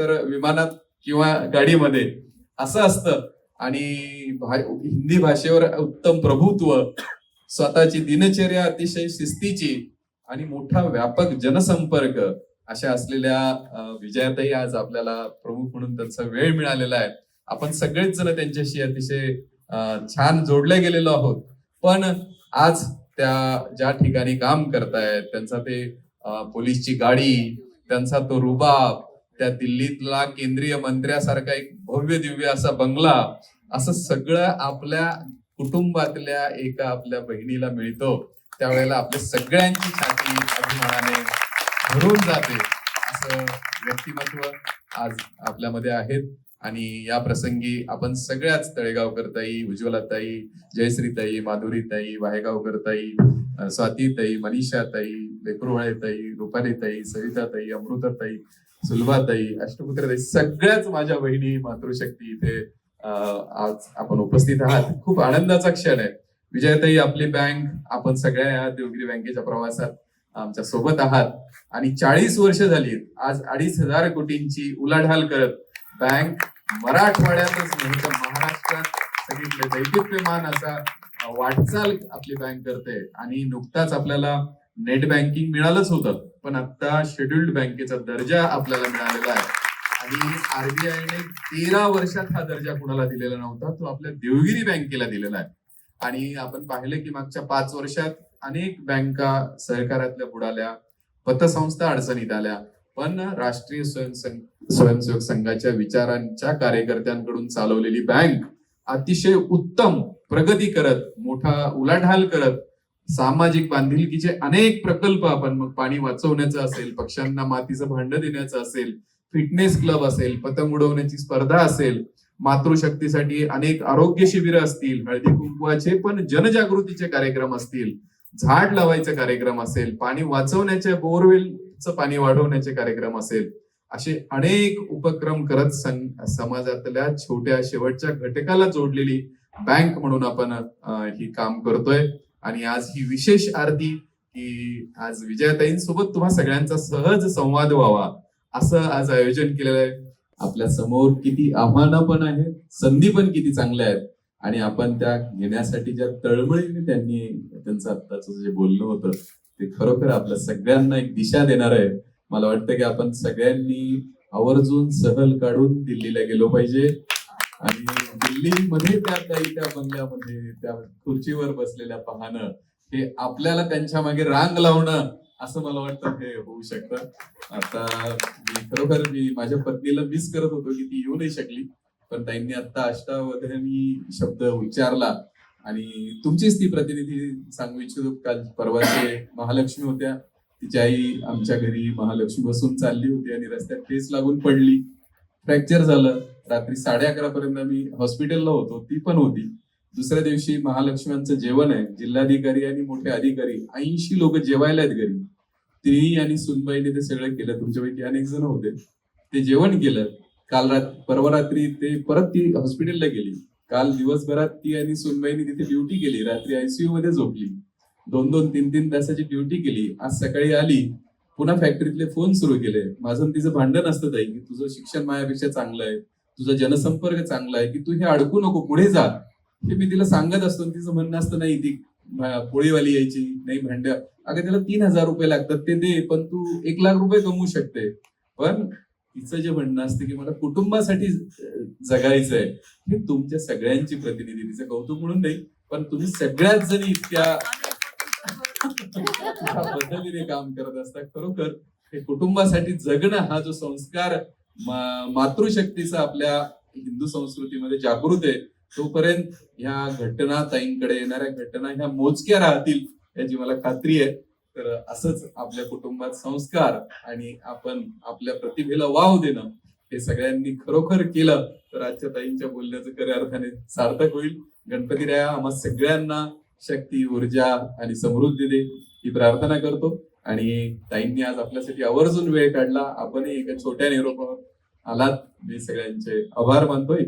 एकतर विमानात किंवा गाडीमध्ये असं असतं. आणि हिंदी भाषेवर उत्तम प्रभुत्व स्वतःची दिनचर्या अतिशय शिस्तीची आणि मोठा व्यापक जनसंपर्क अशा असलेल्या विजयातही आज आपल्याला प्रमुख म्हणून त्यांचा वेळ मिळालेला आहे. आपण सगळेच जण त्यांच्याशी अतिशय छान जोडले गेलेलो आहोत. पण आज त्या ज्या ठिकाणी काम करतायत त्यांचा ते पोलीसची गाडी त्यांचा तो रुबाब त्या दिल्लीतला केंद्रीय मंत्र्यासारखा एक भव्य दिव्य असा बंगला असं सगळं आपल्या कुटुंबातल्या एका आपल्या बहिणीला मिळतो. त्यावेळेला आपल्या सगळ्यांची छाती अभिमानाने भरून जाते. असं व्यक्तिमत्व आज आपल्यामध्ये आहेत. आणि या प्रसंगी आपण सगळ्याच तळेगावकरताई उज्ज्वलाताई जयश्रीताई माधुरीताई वाहेगावकरताई ताई स्वातीताई मनीषाताई लेकरुवाळेताई रुपालीताई सविताताई अमृताताई सुलभाताई अष्टपुत्रताई सगळ्याच माझ्या बहिणी मातृशक्ती इथे आज आपण उपस्थित आहात. खूप आनंदाचा क्षण आहे. विजयताई आपली बँक आपण सगळ्या या देवगिरी बँकेच्या प्रवासात आमच्यासोबत आहात. आणि चाळीस वर्ष झाली आज अडीच हजार कोटींची उलाढाल करत बँक मराठवाड्यातच नाही तर महाराष्ट्रात सगळीकडे दैदिप्यमान असा वाटचाल आपली बँक करते. आणि नुकताच आपल्याला नेट बँकिंग मिळालंच होतं. पण आता शेड्युल्ड बँकेचा दर्जा आपल्याला मिळालेला आहे. आणि आरबीआयने तेरा वर्षात हा दर्जा कुणाला दिलेला नव्हता? तो आपल्या देवगिरी बँकेला दिलेला आहे. आणि आपण पाहिलं की मागच्या पाच वर्षात अनेक बँका सहकारातल्या बुडाल्या पतसंस्था अडचणीत आल्या. पण राष्ट्रीय स्वयंसेवक स्वयंसेवक संघाच्या विचारांच्या कार्यकर्त्यांकडून चालवलेली बँक अतिशय उत्तम प्रगती करत मोठा उलाढाल करत सामाजिक बांधिलकीचे अनेक प्रकल्प आपण मग पाणी वाचवण्याचं असेल पक्ष्यांना मातीचं भांड देण्याचं असेल फिटनेस क्लब असेल पतंग उडवण्याची स्पर्धा असेल मातृशक्तीसाठी अनेक आरोग्य शिबिर असतील हळदी कुंकवाचे पण जनजागृतीचे कार्यक्रम असतील झाड लावायचे कार्यक्रम असेल पाणी वाचवण्याचे बोरवेलचं पाणी वाढवण्याचे कार्यक्रम असेल असे अनेक उपक्रम करत सं- समाजातल्या छोट्या शेवटच्या घटकाला जोडलेली बँक म्हणून आपण ही काम करतोय. आणि आज ही विशेष आरती की आज विजयाताईंसोबत तुम्हा सगळ्यांचा सहज संवाद व्हावा. असं आज आयोजन केलेलं आहे. आपल्यासमोर किती आव्हानं पण आहेत संधी पण किती चांगल्या आहेत. आणि आपण त्या घेण्यासाठी ज्या तळमळीने त्यांनी त्यांचं आत्ताचं जे बोलणं होतं ते खरोखर आपल्या सगळ्यांना एक दिशा देणार आहे. मला वाटतं की आपण सगळ्यांनी आवर्जून सहल काढून दिल्लीला गेलो पाहिजे. आणि दिल्लीमध्ये त्या त्या बंगल्यामध्ये त्या खुर्चीवर बसलेल्या पाहणं हे आपल्याला त्यांच्या मागे रांग लावणं असं मला वाटतं हे होऊ शकतं. आता मी खरोखर मी माझ्या पत्नीला मिस करत होतो की ती येऊ नाही शकली पण त्यांनी आता अष्टावधानी शब्द उच्चारला. आणि तुमचीच ती प्रतिनिधी सांगू इच्छितो काल परवाचे महालक्ष्मी होत्या. तिची आई आमच्या घरी महालक्ष्मी बसून चालली होती आणि रस्त्यात फेस लागून पडली. फ्रॅक्चर झालं. रात्री साडे अकरा पर्यंत मी हॉस्पिटलला होतो. ती पण होती. दुसऱ्या दिवशी महालक्ष्म्यांचं जेवण आहे. जिल्हाधिकारी आणि मोठे अधिकारी ऐंशी लोक जेवायला आहेत घरी. तिन्ही आणि सुनबाईने ते सगळं केलं. तुमच्यापैकी अनेक जण होते. ते जेवण केलं. काल रात परवा रात्री ते परत ती हॉस्पिटलला गेली. काल दिवसभरात ती आणि सुनबाईने तिथे ड्युटी केली. रात्री आयसीयू मध्ये झोपली. दोन दोन तीन तीन तासाची ड्युटी केली. आज सकाळी आली. पुन्हा फॅक्टरीतले फोन सुरू केले. माझं तिचं भांडण असतं ताई की तुझं शिक्षण माझ्यापेक्षा चांगलं आहे तुझा जनसंपर्क चांगला आहे की तू हे अडकू नको पुढे जा. हे मी तिला सांगत असतो तिचं म्हणणं असतं नाही ती पोळीवाली यायची नाही भांड. अगं त्याला तीन हजार रुपये लागतात ते दे पण तू एक लाख रुपये कमवू शकते. पण तिचं जे म्हणणं असतं की मला कुटुंबासाठी जगायचं आहे हे तुमच्या सगळ्यांची प्रतिनिधी तिचं कौतुक म्हणून नाही पण तुम्ही सगळ्याच जणी इतक्या त्या पद्धतीने काम करत असतात. खरोखर हे कुटुंबासाठी जगणं हा जो संस्कार मातृशक्तीचा आपल्या हिंदू संस्कृतीमध्ये जागृत आहे तोपर्यंत ह्या घटना ताईंकडे येणाऱ्या घटना ह्या मोजक्या राहतील याची मला खात्री आहे. तर असंच आपल्या कुटुंबात संस्कार आणि आपण आपल्या प्रतिभेला वाव देणं हे सगळ्यांनी खरोखर केलं तर आजच्या ताईंच्या बोलण्याचं खऱ्या अर्थाने सार्थक होईल. गणपती राया आम्हा सगळ्यांना शक्ती ऊर्जा आणि समृद्धी दे ही प्रार्थना करतो. आणि ताईंनी आज आपल्यासाठी आवर्जून वेळ काढला. आपणही एका छोट्या निरोपावर आलात. मी सगळ्यांचे आभार मानतोय.